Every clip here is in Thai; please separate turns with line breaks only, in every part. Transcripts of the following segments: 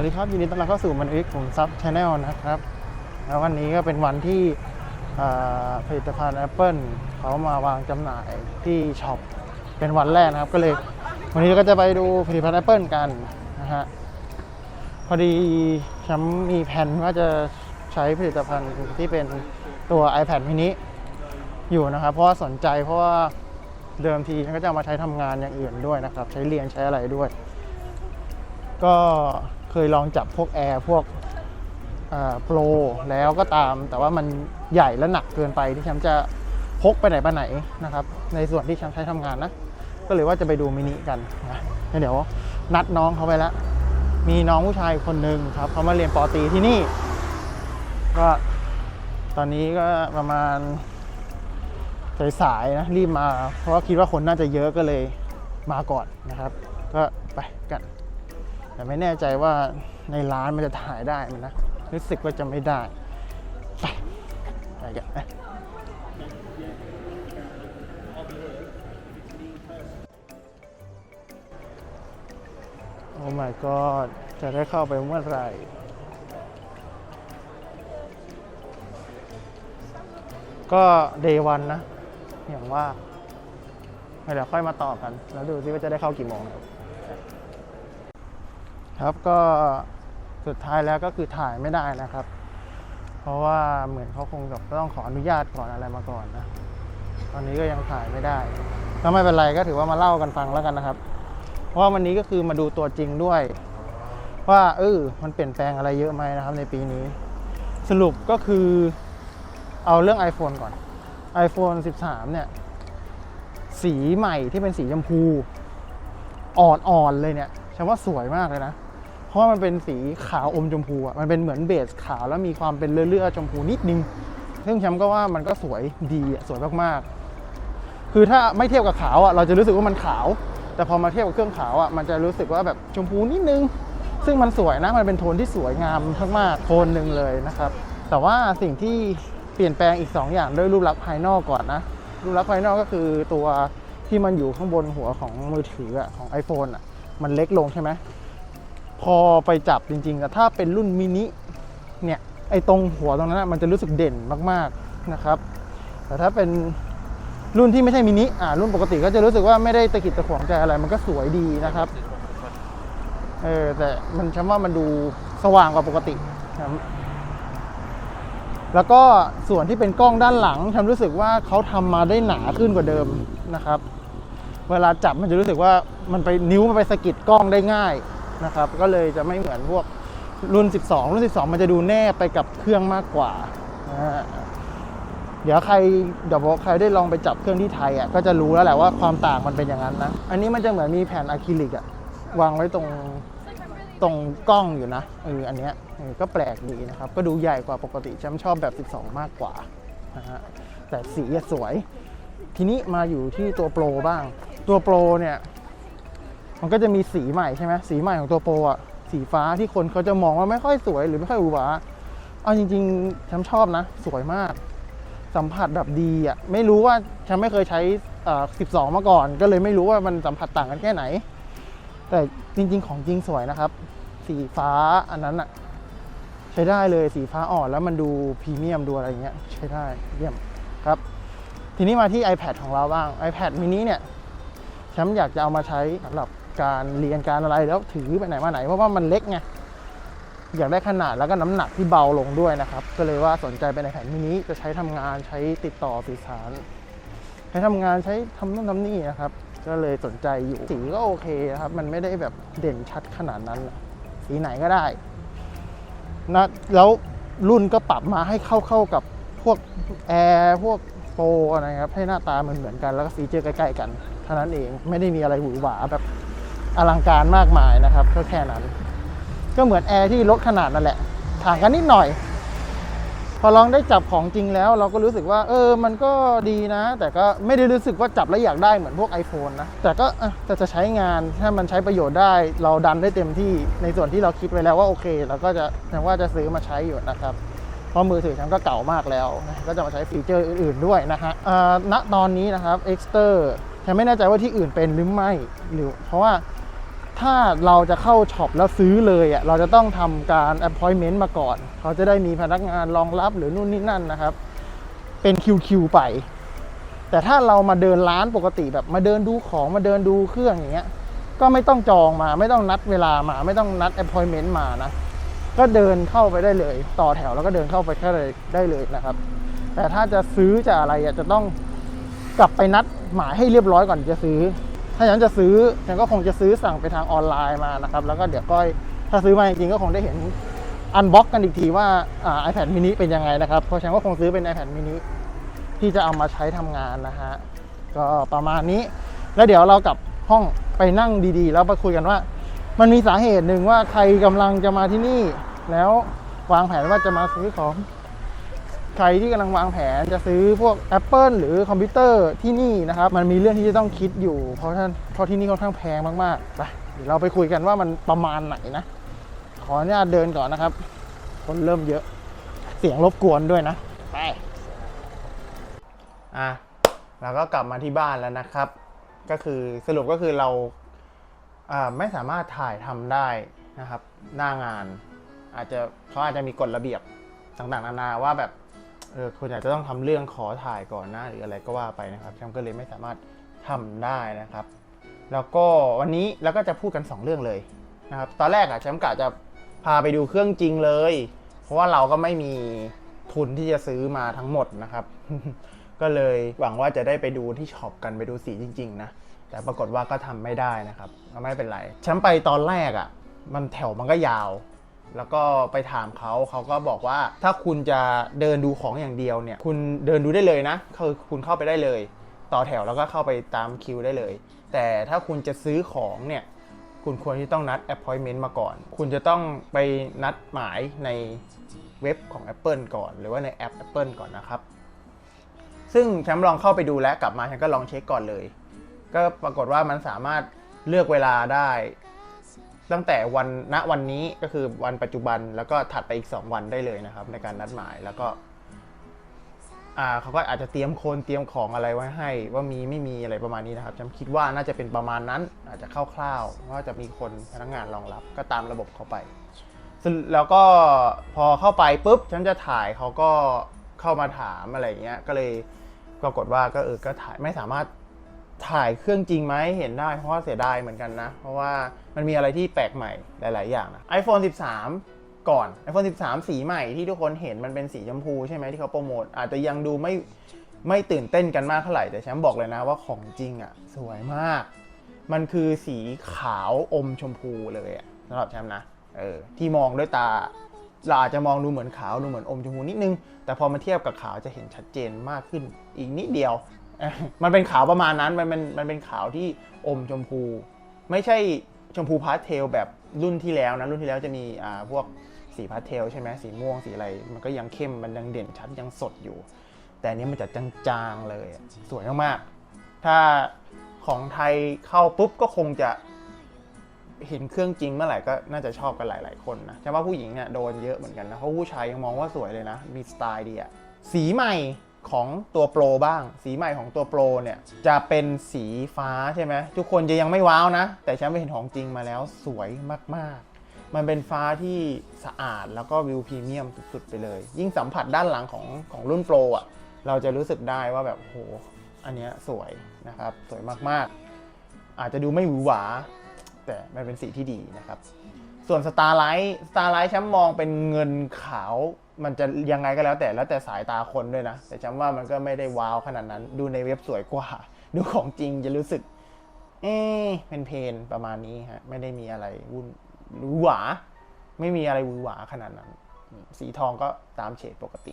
วัสดีครับยินดีต้อนรับเข้าสู่มันวิกผมซับชาแนลนะครับแล้ววันนี้ก็เป็นวันที่ผลิตภัณฑ์ Apple เขามาวางจำหน่ายที่ช็อปเป็นวันแรกนะครับ ก็เลย วันนี้ก็จะไปดูผลิตภัณฑ์ Apple กันนะฮะพอดีฉันมีแผนว่าจะใช้ผลิตภัณฑ์ที่เป็นตัว iPad mini อยู่นะครับ เพราะว่าสนใจเพราะว่าเดิมทีฉันก็จะมาใช้ทำงานอย่างอื่นด้วยนะครับ ใช้เรียนใช้อะไรด้วย ก็ ยลองจับพวกแอร์พวกโปรแล้วก็ตาม แต่ว่ามันใหญ่และหนักเกินไปที่ฉันจะพกไปไหนไปไหนนะครับ ในส่วนที่ฉันใช้ทำงานนะ ก็เลยว่าจะไปดูมินิกันนะเดี๋ยวนัดน้องเขาไปแล้ว มีน้องผู้ชายคนหนึ่งครับเขามาเรียนปอตีที่นี่ ก็ตอนนี้ก็ประมาณสายๆนะรีบมา เพราะว่าคิดว่าคนน่าจะเยอะก็เลยมาก่อนนะครับ ก็ไปกัน แต่ไม่แน่ใจว่าในร้านมันจะถ่ายได้ไหมนะรู้สึกว่าจะไม่ได้ ไปไปกันนะโอ้ my god จะได้เข้าไปเมื่อไหร่ก็ day one นะ อย่างว่าเดี๋ยวค่อยมาต่อกัน แล้วดูซิว่าจะได้เข้ากี่โมงครับ ครับก็สุดท้ายแล้วก็คือถ่ายไม่ได้นะครับ เพราะว่าเหมือนเขาคงกับต้องขออนุญาตก่อนอะไรมาก่อนนะ ตอนนี้ก็ยังถ่ายไม่ได้ก็ไม่เป็นไรก็ถือว่ามาเล่ากันฟังแล้วกันนะครับ เพราะว่าวันนี้ก็คือมาดูตัวจริงด้วย ว่าเออมันเปลี่ยนแปลงอะไรเยอะไหมนะครับ ในปีนี้ สรุปก็คือเอาเรื่อง iPhone ก่อน iPhone 13 เนี่ย สีใหม่ที่เป็นสีชมพู อ่อนๆเลยเนี่ยฉันว่าสวยมากเลยนะ ราะมันเป็นสีขาวอมชมพูอะมันเป็นเหมือนเบสขาวแล้วมีความเป็นเลื่อยๆชมพูนิดนึงซึ่งแชมป์ก็ว่ามันก็สวยดีสวยมากๆ คือถ้าไม่เทียบกับขาวอะเราจะรู้สึกว่ามันขาว แต่พอมาเทียบกับเครื่องขาวอะมันจะรู้สึกว่าแบบชมพูนิดนึง ซึ่งมันสวยนะมันเป็นโทนที่สวยงามมากๆโทนหนึ่งเลยนะครับ แต่ว่าสิ่งที่เปลี่ยนแปลงอีก 2 อย่างด้วยรูปลักษณ์ภายนอกก่อนนะรูปลักษณ์ภายนอกก็คือตัวที่มันอยู่ข้างบนหัวของมือถืออะของ iPhone อะมันเล็กลงใช่ไหม พอไปจับจริงๆอะถ้าเป็นรุ่นมินิเนี่ยไอ้ตรงหัวตรงนั้นมันจะรู้สึกเด่นมากๆนะครับ แต่ถ้าเป็นรุ่นที่ไม่ใช่มินิอ่ารุ่นปกติก็จะรู้สึกว่าไม่ได้ตะกิดตะขวงใจอะไร มันก็สวยดีนะครับเออแต่มันฉันว่ามันดูสว่างกว่าปกติครับแล้วก็ส่วนที่เป็นกล้องด้านหลังฉันรู้สึกว่าเขาทำมาได้หนาขึ้นกว่าเดิมนะครับ เวลาจับมันจะรู้สึกว่ามันไปนิ้วมันไปสะกิดกล้องได้ง่าย นะครับ ก็เลยจะไม่เหมือนพวกรุ่น 12 รุ่น 12 มันจะดูแนบไปกับเครื่องมากกว่านะเดี๋ยวใครเดี๋ยวใครได้ลองไปจับเครื่องที่ไทยอะก็จะรู้แล้วแหละว่าความต่างมันเป็นอย่างนั้นนะ อันนี้มันจะเหมือนมีแผ่นอะคริลิกอะวางไว้ตรงตรงกล้องอยู่นะเอออันเนี้ยก็แปลกดีนะครับ ก็ดูใหญ่กว่าปกติฉันชอบแบบ 12 มากกว่านะฮะแต่สีสวย ทีนี้มาอยู่ที่ตัวโปรบ้าง ตัวโปรเนี่ย มันก็จะมีสีใหม่ใช่ไหมสีใหม่ของตัวโปรอะสีฟ้าที่คนเขาจะมองว่าไม่ค่อยสวยหรือไม่ค่อยหรูหราเอาจริงๆฉันชอบนะ สวยมาก สัมผัสแบบดีอะไม่รู้ว่าฉันไม่เคยใช้อ่า12 มาก่อน ก็เลยไม่รู้ว่ามันสัมผัสต่างกันแค่ไหน แต่จริง ๆ ของจริงสวยนะครับ สีฟ้าอันนั้นอะใช้ได้เลยสีฟ้าอ่อนแล้วมันดูพรีเมียมดูอะไรเงี้ยใช้ได้เยี่ยมครับ ทีนี้มาที่ iPad ของเราบ้าง iPad mini เนี่ยฉันอยากจะเอามาใช้สำหรับ การเรียนการอะไรแล้วถือไปไหนมาไหนเพราะว่ามันเล็กไงอยากได้ขนาดแล้วก็น้ำหนักที่เบาลงด้วยนะครับ ก็เลยว่าสนใจเป็น iPad mini จะใช้ทำงานใช้ติดต่อสื่อสารใช้ทำงานใช้ทำนู่นทำนี่นะครับ ก็เลยสนใจอยู่สีก็โอเคนะครับ มันไม่ได้แบบเด่นชัดขนาดนั้น สีไหนก็ได้นะแล้วรุ่นก็ปรับมาให้เข้าเข้ากับพวกแอร์พวกโปรนะครับให้หน้าตามันเหมือนกันแล้วก็ฟีเจอร์ใกล้ๆกันเท่านั้นเองไม่ได้มีอะไรหวือหวาแบบ อลังการมากมายนะครับก็แค่นั้น ก็เหมือนแอร์ที่ลดขนาดนั่นแหละต่างกันนิดหน่อย พอลองได้จับของจริงแล้ว เราก็รู้สึกว่า เออ มันก็ดีนะ แต่ก็ไม่ได้รู้สึกว่าจับแล้วอยากได้เหมือนพวก iPhone นะ แต่ก็แต่จะใช้งานถ้ามันใช้ประโยชน์ได้ เราดันได้เต็มที่ในส่วนที่เราคิดไว้แล้วว่าโอเคเราก็จะยังว่าจะซื้อมาใช้อยู่นะครับเพราะมือถือฉันก็เก่ามากแล้ว ก็จะมาใช้ฟีเจอร์อื่นๆด้วยนะฮะณตอนนี้นะครับ Exter ฉันไม่แน่ใจว่าที่อื่นเป็นหรือไม่หรือเพราะว่า ถ้าเราจะเข้าช็อปแล้วซื้อเลยอะเราจะต้องทำการ appointment มาก่อน เขาจะได้มีพนักงานรองรับหรือนู่นนี่นั่นนะครับ เป็นคิวๆไป แต่ถ้าเรามาเดินร้านปกติแบบมาเดินดูของมาเดินดูเครื่องอย่างเงี้ยก็ไม่ต้องจองมาไม่ต้องนัดเวลามาไม่ต้องนัด appointment มานะก็เดินเข้าไปได้เลย ต่อแถวแล้วก็เดินเข้าไปแค่เลยได้เลยนะครับ แต่ถ้าจะซื้อจะอะไรจะต้องกลับไปนัดหมายให้เรียบร้อยก่อนจะซื้อ ถ้าอย่างนั้นจะซื้อฉันก็คงจะซื้อสั่งไปทางออนไลน์มานะครับ แล้วก็เดี๋ยวก็ถ้าซื้อมาจริงๆก็คงได้เห็นอันบ็อกกันอีกทีว่าอ่า iPad mini เป็นยังไงนะครับ เพราะฉันก็คงซื้อเป็น iPad mini ที่จะเอามาใช้ทำงานนะฮะ ก็ประมาณนี้ แล้วเดี๋ยวเรากลับห้องไปนั่งดีๆ แล้วไปคุยกันว่า มันมีสาเหตุหนึ่งว่าใครกำลังจะมาที่นี่ แล้ววางแผนว่าจะมาซื้อของ ใครที่กำลังวางแผนจะซื้อพวก Apple หรือคอมพิวเตอร์ที่นี่นะครับมันมีเรื่องที่จะต้องคิดอยู่ เพราะท่านเพราะที่นี่ค่อนข้างแพงมากๆไปเดี๋ยวเราไปคุยกันว่ามันประมาณไหนนะ ขออนุญาตเดินก่อนนะครับ คนเริ่มเยอะ เสียงรบกวนด้วยนะไปอะเราก็กลับมาที่บ้านแล้วนะครับ ก็คือสรุปก็คือเราอ่าไม่สามารถถ่ายทำได้นะครับ หน้างาน อาจจะเขาอาจจะมีกฎระเบียบต่างๆนานาว่าแบบ เออคุณอาจจะต้องทำเรื่องขอถ่ายก่อนหน้าหรืออะไรก็ว่าไปนะครับแชมป์ก็เลยไม่สามารถทำได้นะครับ แล้วก็วันนี้เราก็จะพูดกัน 2 เรื่องเลยนะครับตอนแรกอะแชมป์กะจะพาไปดูเครื่องจริงเลย เพราะว่าเราก็ไม่มีทุนที่จะซื้อมาทั้งหมดนะครับ ก็เลยหวังว่าจะได้ไปดูที่ช็อปกันไปดูสีจริง ๆ นะแต่ปรากฏว่าก็ทำไม่ได้นะครับก็ไม่เป็นไรแชมป์ไปตอนแรกอะ่ะ มันแถวมันก็ยาว แล้วก็ไปถามเขาเขาก็บอกว่าถ้าคุณจะเดินดูของอย่างเดียวเนี่ย คุณเดินดูได้เลยนะคือคุณเข้าไปได้เลย ต่อแถวแล้วก็เข้าไปตามคิวได้เลย แต่ถ้าคุณจะซื้อของเนี่ย คุณควรที่ต้องนัด appointment มาก่อน คุณจะต้องไปนัดหมายในเว็บของ Apple ก่อน หรือว่าในแอป Apple ก่อนนะครับ ซึ่งแชมป์ลองเข้าไปดูแล้วกลับมาฉันก็ลองเช็คก่อนเลย ก็ปรากฏว่ามันสามารถเลือกเวลาได้ ตั้งแต่วันณวันนี้ก็คือวันปัจจุบันแล้วก็ถัดไปอีก 2 วันได้เลยนะครับ ในการนัดหมายแล้วก็เขาก็อาจจะเตรียมคนเตรียมของอะไรไว้ให้ ว่ามีไม่มีอะไรประมาณนี้นะครับฉันคิดว่าน่าจะเป็นประมาณนั้น อาจจะคร่าวๆว่าจะมีคนพนักงานรองรับก็ตามระบบเข้าไปซึ่งแล้วก็พอเข้าไปปุ๊บฉันจะถ่ายเขาก็เข้ามาถามอะไรเงี้ยก็เลยปรากฏว่าก็เออก็ถ่ายไม่สามารถถ่ายเครื่องจริงไหมเห็นได้เพราะว่าเสียดายเหมือนกันนะ เพราะว่า มันมีอะไรที่แปลกใหม่หลาย ๆ อย่างนะ iPhone 13 ก่อน iPhone 13 สีใหม่ที่ทุกคนเห็นมันเป็นสีชมพูใช่ไหมที่เขาโปรโมทอาจจะยังดูไม่ไม่ตื่นเต้นกันมากเท่าไหร่แต่แชมป์บอกเลยนะว่าของจริงอะ สวยมาก มันคือสีขาวอมชมพูเลยอะสำหรับแชมป์นะเออที่มองด้วยตาเราอาจจะมองดูเหมือนขาวดูเหมือนอมชมพูนิดนึง แต่พอมาเทียบกับขาวจะเห็นชัดเจนมากขึ้นอีกนิดเดียว มันเป็นขาวประมาณนั้น มันเป็นมันเป็นขาวที่อมชมพู ไม่ใช่ ชมพูพาสเทลแบบรุ่นที่แล้วนะ รุ่นที่แล้วจะมีอ่าพวกสีพาสเทลใช่ไหมสีม่วงสีอะไร มันก็ยังเข้มมันยังเด่นชัดยังสดอยู่ แต่อันนี้มันจะจางๆเลยอะสวยมากๆ ถ้าของไทยเข้าปุ๊บก็คงจะเห็นเครื่องจริงเมื่อไหร่ก็น่าจะชอบกันหลาย ๆ คนนะแต่ว่าผู้หญิงเนี่ยโดนเยอะเหมือนกันนะเพราะผู้ชายยังมองว่าสวยเลยนะ มีสไตล์ดีอะสีใหม่ ของตัวโปรบ้าง สีใหม่ของตัวโปรเนี่ยจะเป็นสีฟ้าใช่ไหมทุกคนจะยังไม่ว้าวนะ แต่ฉันไปเห็นของจริงมาแล้วสวยมากๆ มันเป็นฟ้าที่สะอาดแล้วก็วิวพรีเมียมสุดๆไปเลย ยิ่งสัมผัสด้านหลังของของรุ่นโปรอะเราจะรู้สึกได้ว่าแบบโหอันเนี้ยสวยนะครับสวยมากๆ อาจจะดูไม่หวือหวา แต่มันเป็นสีที่ดีนะครับ ส่วนสตาร์ไลท์สตาร์ไลท์ชั้มองเป็นเงินขาว มันจะยังไงก็แล้วแต่แล้วแต่สายตาคนด้วยนะ แต่ช้ำว่ามันก็ไม่ได้ว้าวขนาดนั้น ดูในเว็บสวยกว่า ดูของจริงจะรู้สึก เอ๊เป็นเพนประมาณนี้ฮะ ไม่ได้มีอะไรวุ่นหรือหวา ไม่มีอะไรหวือหวาขนาดนั้น สีทองก็ตามเฉดปกติ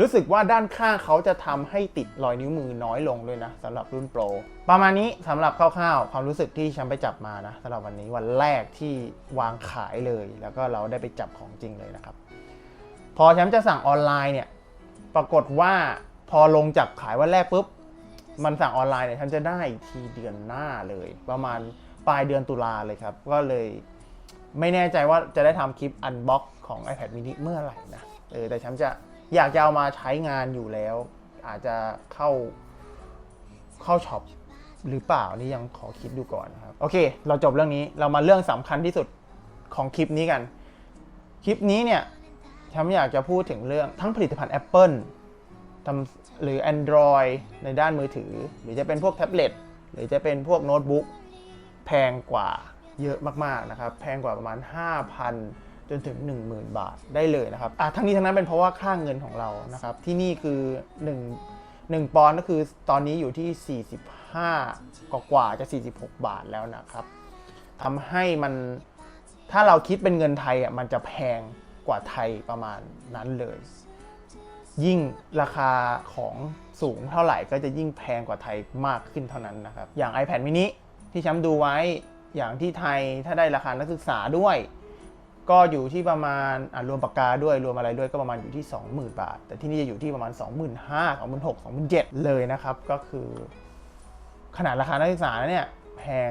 รู้สึกว่าด้านข้างเขาจะทำให้ติดรอยนิ้วมือน้อยลงด้วยนะสำหรับรุ่นโปรประมาณนี้สำหรับคร่าวๆ ความรู้สึกที่ฉันไปจับมานะสำหรับวันนี้วันแรกที่วางขายเลย แล้วก็เราได้ไปจับของจริงเลยนะครับ พอฉันจะสั่งออนไลน์เนี่ยปรากฏว่าพอลงจับขายวันแรกปุ๊บมันสั่งออนไลน์เนี่ยฉันจะได้อีกทีเดือนหน้าเลย ประมาณปลายเดือนตุลาเลยครับ ก็เลยไม่แน่ใจว่าจะได้ทำคลิปอันบ็อกของ iPad mini เมื่อไหร่นะเออแต่ฉันจะ อยากจะเอามาใช้งานอยู่แล้ว อาจจะเข้าเข้าช็อปหรือเปล่านี่ยังขอคิดดูก่อนนะครับ โอเค เราจบเรื่องนี้เรามาเรื่องสำคัญที่สุดของคลิปนี้กัน คลิปนี้เนี่ยฉันอยากจะพูดถึงเรื่องทั้งผลิตภัณฑ์ Apple ทำหรือ Android ในด้านมือถือ หรือจะเป็นพวกแท็บเล็ตหรือจะเป็นพวกโน้ตบุ๊กแพงกว่าเยอะมากๆนะครับ แพงกว่าประมาณ 5,000 จนถึง 10,000 บาทได้เลยนะครับอะทั้งนี้ทั้งนั้นเป็นเพราะว่าค่าเงินของเรานะครับ ที่นี่คือ1 1ปอนด์ก็คือตอนนี้อยู่ที่ 45 กว่ากว่าจะ 46 บาทแล้วนะครับทำให้มันถ้าเราคิดเป็นเงินไทยอะมันจะแพงกว่าไทยประมาณนั้นเลย ยิ่งราคาของสูงเท่าไหร่ก็จะยิ่งแพงกว่าไทยมากขึ้นเท่านั้นนะครับ อย่าง iPad mini ที่ชมป์ดูไว้อย่างที่ไทยถ้าได้ราคานักศึกษาด้วย ก็อยู่ที่ประมาณรวมปากกาด้วยรวมอะไรด้วยก็ประมาณอยู่ที่ 20,000 บาท แต่ที่นี่จะอยู่ที่ประมาณ 25,000 26,000 27,000 เลยนะครับ ก็คือ ขนาดราคานักศึกษาเนี่ยแพง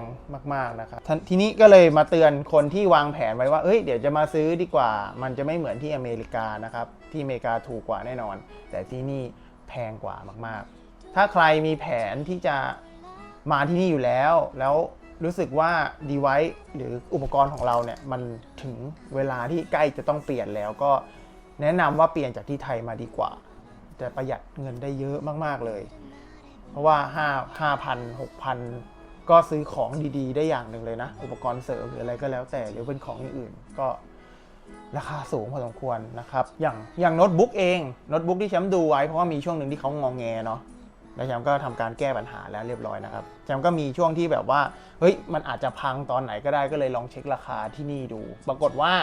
มาก ๆ นะครับททีนี้ก็เลยมาเตือนคนที่วางแผนไว้ว่า เอ้ย เดี๋ยวจะมาซื้อดีกว่า มันจะไม่เหมือนที่อเมริกานะครับ ที่อเมริกาถูกกว่าแน่นอน แต่ที่นี่แพงกว่ามาก ๆ ถ้าใครมีแผนที่จะมาที่นี่อยู่แล้ว แล้ว รู้สึกว่า device หรืออุปกรณ์ของเราเนี่ยมันถึงเวลาที่ใกล้จะต้องเปลี่ยนแล้วก็แนะนำว่าเปลี่ยนจากที่ไทยมาดีกว่า จะประหยัดเงินได้เยอะมากๆเลย เพราะว่า 5 5,000 6,000 ก็ซื้อของดีๆ ได้อย่างหนึ่งเลยนะ อุปกรณ์เสริมหรืออะไรก็แล้วแต่หรือเป็นของอย่างอื่นก็ราคาสูงพอสมควรนะครับ อย่างอย่างโน้ตบุ๊กเองโน้ตบุ๊กที่แชมป์ดูไว้เพราะว่ามีช่วงหนึ่งที่เขางองแงเนาะ แล้วแชมป์ก็ทำการแก้ปัญหาแล้วเรียบร้อยนะครับแชมป์ก็มีช่วงที่แบบว่าเฮ้ยมันอาจจะพังตอนไหนก็ได้ก็เลยลองเช็คราคาที่นี่ดู ปรากฏว่า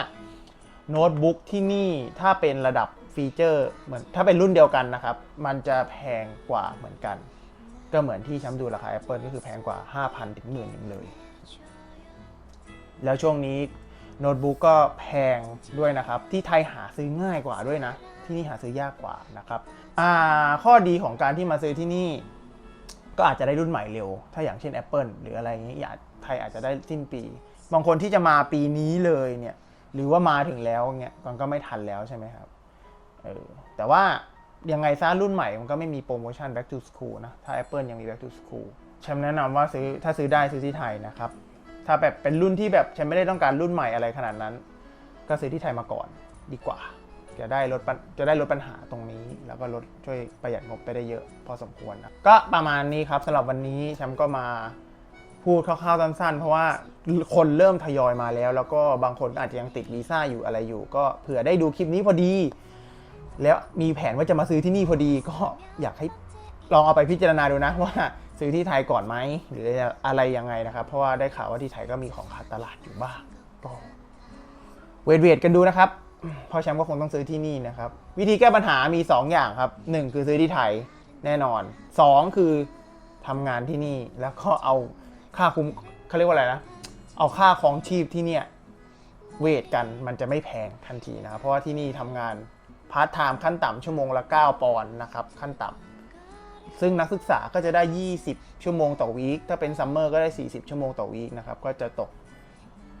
โน้ตบุ๊กที่นี่ถ้าเป็นระดับฟีเจอร์เหมือนถ้าเป็นรุ่นเดียวกันนะครับ มันจะแพงกว่าเหมือนกัน ก็เหมือนที่แชมป์ดูราคา Apple ก็คือแพงกว่า 5,000 ถึงหมื่นหนึ่งเลย แล้วช่วงนี้โน้ตบุ๊กก็แพงด้วยนะครับ ที่ไทยหาซื้อง่ายกว่าด้วยนะ ที่นี่หาซื้อยากกว่านะครับ อ่าข้อดีของการที่มาซื้อที่นี่ ก็อาจจะได้รุ่นใหม่เร็ว ถ้าอย่างเช่น Apple หรืออะไรอย่างนี้อยากไทยอาจจะได้สิ้นปี บางคนที่จะมาปีนี้เลยเนี่ยหรือว่ามาถึงแล้วเนี่ยมันก็ไม่ทันแล้วใช่ไหมครับเออแต่ว่ายังไงซะรุ่นใหม่มันก็ไม่มีโปรโมชั่น back to school นะ ถ้า Apple ยังมี back to school ฉันแนะนำว่าซื้อถ้าซื้อได้ซื้อที่ไทยนะครับ ถ้าแบบเป็นรุ่นที่แบบฉันไม่ได้ต้องการรุ่นใหม่อะไรขนาดนั้น ก็ซื้อที่ไทยมาก่อนดีกว่า จะได้ลดจะได้ลดปัญหาตรงนี้ แล้วก็ลดช่วยประหยัดงบไปได้เยอะพอสมควรนะก็ประมาณนี้ครับสำหรับวันนี้แชมป์ก็มาพูดคร่าวๆสั้นๆ เพราะว่าคนเริ่มทยอยมาแล้ว แล้วก็บางคนอาจจะยังติดวีซ่าอยู่อะไรอยู่ ก็เผื่อได้ดูคลิปนี้พอดี แล้วมีแผนว่าจะมาซื้อที่นี่พอดี ก็อยากให้ลองเอาไปพิจารณาดูนะว่าซื้อที่ไทยก่อนไหมหรืออะไรยังไงนะครับ เพราะว่าได้ข่าวว่าที่ไทยก็มีของขาดตลาดอยู่บ้างก็เวทเวทกันดูนะครับ พราะแชมป์ก็คงต้องซื้อที่นี่นะครับ วิธีแก้ปัญหามี 2 อย่างครับ 1 คือซื้อที่ไทยแน่นอน 2 คือทำงานที่นี่แล้วก็เอาค่าคุ้มเขาเรียกว่าอะไรนะ เอาค่าของชีพที่เนี่ยเวทกันมันจะไม่แพงทันทีนะครับ เพราะว่าที่นี่ทำงานพาร์ทไทม์ขั้นต่ำชั่วโมงละ 9 ปอนด์นะครับขั้นต่ำซึ่งนักศึกษาก็จะได้ 20 ชั่วโมงต่อวีคถ้าเป็นซัมเมอร์ก็ได้ 40 ชั่วโมงต่อวีคนะครับก็จะตก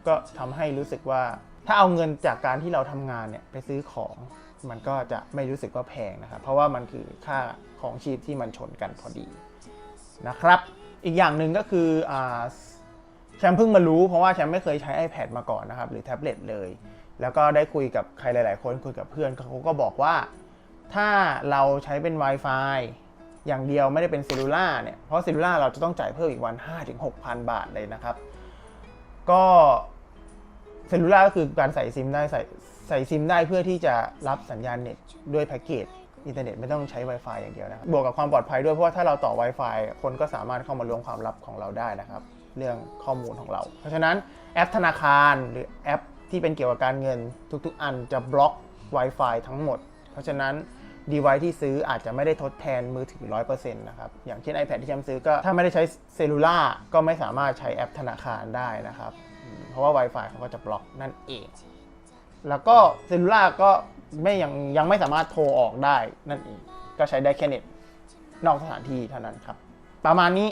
ก็ทำให้รู้สึกว่า ถ้าเอาเงินจากการที่เราทำงานเนี่ยไปซื้อของ มันก็จะไม่รู้สึกว่าแพงนะครับ เพราะว่ามันคือค่าของชีพที่มันชนกันพอดีนะครับ อีกอย่างหนึ่งก็คืออแชมป์เพิ่งมารู้เพราะว่าแชมป์ไม่เคยใช้ iPad มาก่อนนะครับ หรือแท็บเล็ตเลย แล้วก็ได้คุยกับใครหลาย ๆ คนคุยกับเพื่อนเขาก็บอกว่า ถ้าเราใช้เป็น Wi-Fi อย่างเดียวไม่ได้เป็นเซลลูล่าเนี่ย เพราะเซลลูล่าเราจะต้องจ่ายเพิ่มอีกวัน 5-6,000 บาทเลยนะครับ ก็ เซลลูล่าก็คือการใส่ซิมได้ใส่ใส่ซิมได้เพื่อที่จะรับสัญญาณเน็ตด้วยแพ็กเกจอินเทอร์เน็ตไม่ต้องใช้ Wi-Fi อย่างเดียวนะครับบวกกับความปลอดภัยด้วยเพราะว่าถ้าเราต่อ Wi-Fi คนก็สามารถเข้ามาล้วงความลับของเราได้นะครับ เรื่องข้อมูลของเรา เพราะฉะนั้นแอปธนาคารหรือแอปที่เป็นเกี่ยวกับการเงินทุกๆ อันจะบล็อก Wi-Fi ทั้งหมด เพราะฉะนั้น device ที่ซื้ออาจจะไม่ได้ทดแทนมือถือ 100%นะครับ อย่างเช่น iPad ที่แชมซื้อก็ถ้าไม่ได้ใช้เซลลูล่าก็ไม่สามารถใช้แอปธนาคารได้นะครับ เพราะว่า Wi-Fi เขาก็จะบล็อกนั่นเอง แล้วก็เซลลูล่าก็ไม่ยังยังไม่สามารถโทรออกได้นั่นเอง ก็ใช้ได้แค่เน็ตนอกสถานที่เท่านั้นครับ ประมาณนี้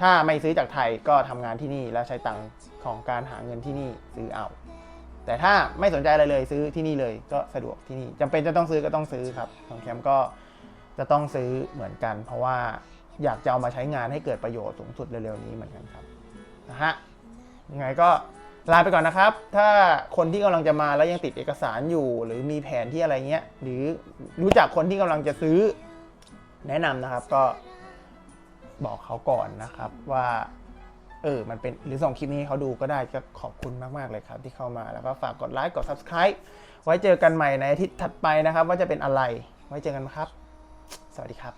ถ้าไม่ซื้อจากไทยก็ทำงานที่นี่แล้วใช้ตังค์ของการหาเงินที่นี่ซื้อเอา แต่ถ้าไม่สนใจอะไรเลยซื้อที่นี่เลยก็สะดวกที่นี่จำเป็นจะต้องซื้อก็ต้องซื้อครับของแคมก็จะต้องซื้อเหมือนกัน เพราะว่าอยากจะเอามาใช้งานให้เกิดประโยชน์สูงสุดเร็วๆนี้เหมือนกันครับนะฮะยังไงก็ ลาไปก่อนนะครับ ถ้าคนที่กำลังจะมาแล้วยังติดเอกสารอยู่ หรือมีแผนที่อะไรเงี้ย หรือรู้จักคนที่กำลังจะซื้อ แนะนำนะครับก็บอกเขาก่อนนะครับว่า เออ มันเป็นหรือส่งคลิปนี้ให้เขาดูก็ได้ก็ขอบคุณมาก ๆ เลยครับ ที่เข้ามาแล้วก็ฝากกดไลค์กด subscribe ไว้เจอกันใหม่ในอาทิตย์ถัดไปนะครับ ว่าจะเป็นอะไร ไว้เจอกันครับ สวัสดีครับ